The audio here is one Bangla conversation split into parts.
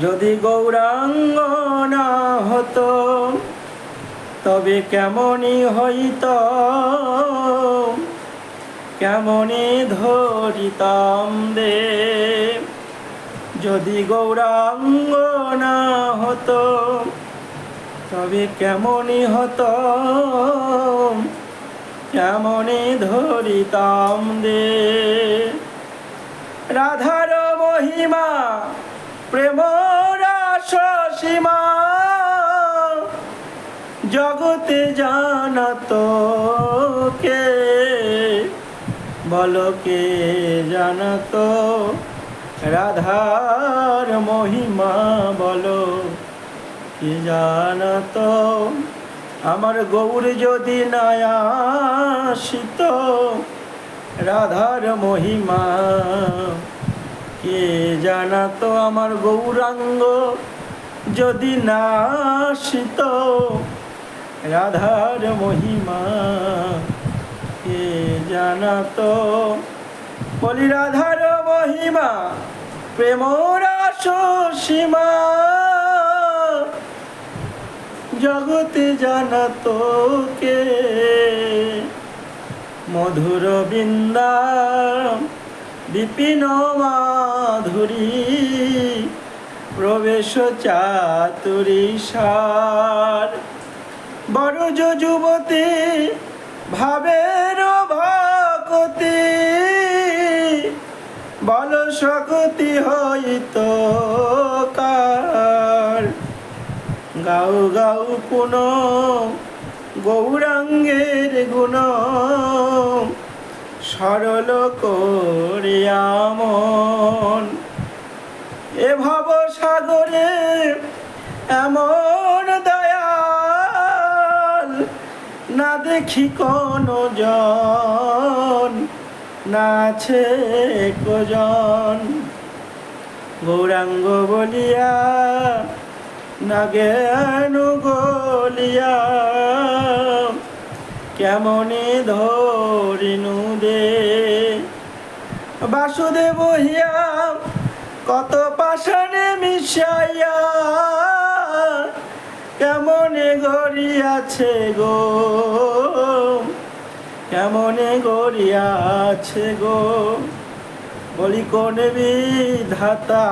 যদি গৌরাঙ্গ না হতো, তবে কেমনই হইত? কেমনই ধরিতাম দে যদি গৌরাঙ্গ না হতো, তবে কেমনই হতো? কেমনই ধরিতাম দে রাধার মহিমা প্রেম সীমা জগতে জানত কে? বলো কে জানত? রাধার মহিমা বলো কে জানত? আমার গৌর যদি নায়াসিত, রাধার মহিমা কে জানাতো আমার গৌরাঙ্গ, যদি নাসিত রাধার মহিমা। কে জানাতো, বলি রাধার মহিমা প্রেম রাস সীমা। জগতে জানাতো কে? মধুর বৃন্দা বিপিন মাধুরী প্রবেশ চাতুরী সার। বড় যুবতী, ভাবের ভকতি, বল শক্তি হইত কার। গাও গাও পুন গৌরাঙ্গের গুণ সরল করিয়ামন এ ভব সাগরে এমন দয়াল, না দেখি কোন জন, না আছে কোজন গৌরাঙ্গ বলিয়া, না জ্ঞান গলিয়া কেমনে ধরিনু দে? বাসুদেব হিয়া, কত পাশানে মিশাইয়া, কেমনে গড়িয়াছে গো? কেমনে গড়িয়াছে গো? বলি কোন বিধাতা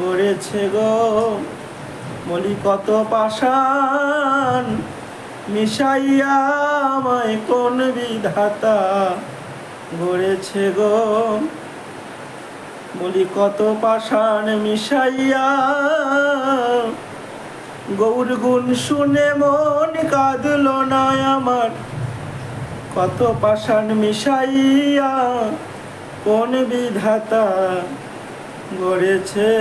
গড়েছে গো? বলি কত পাষাণ মিশাইয়া আমায় কোন বিধাতা গড়েছে গো? বলি, কত পাষাণ মিশাইয়া? গৌর গুণ শুনে মন কাঁদল না আমার। কত পাষাণ মিশাইয়া কোন বিধাতা গড়েছে